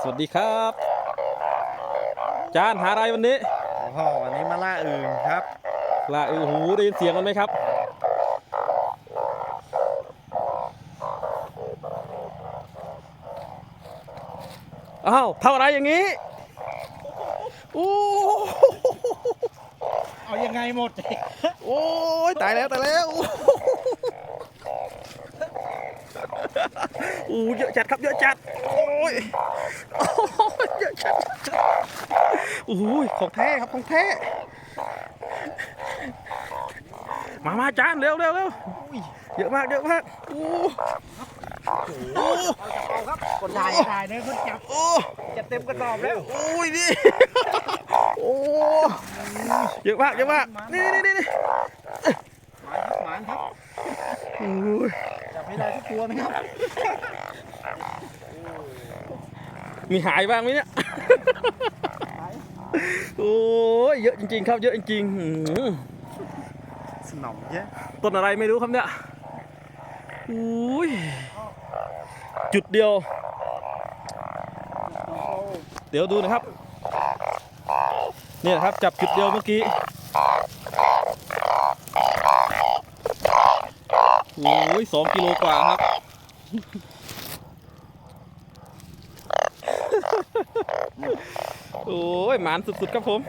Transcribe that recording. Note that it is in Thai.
สวัสดีครับ จานหาอะไรวันนี้โอ้โหวันนี้มาล่าอึ่งครับลาเออหูได้ยินเสียงมันไหมครับ อ้าวทำอะไรอย่างนี้โอ้เอายังไงหมด โอ้ยตายแล้วตายแล้ว โอ้เยอะจัดครับเยอะจัดโอ้ยโอ้ยเยอะจัดเยอะจัดโอ้ยของแท้ครับของแท้มามาจานเร็วเร็วเร็วเยอะมากเยอะมากโอ้โอ้เอาครับคนถ่ายถ่ายเนี่ยคนจับโอ้จะเต็มกระสอบแล้วโอ้ยนี่โอ้เยอะมากเยอะมากนี่นี่นี่นี่หมานครับหมานครับโอ้ย จับให้ได้ทุกตัวนะครับ มีหายบ้างไหมเนี่ย โอ้ยเยอะจริงๆครับเยอะจริงๆหือสนองเยอะต้นอะไรไม่รู้ครับเนี่ยอุ้ยจุดเดียว เดี๋ยวดูนะครับ เนี่ยนะครับจับจุดเดียวเมื่อกี้ โอ้ยสองกิโลกว่าครับ โอ้ยหมานสุดๆครับผม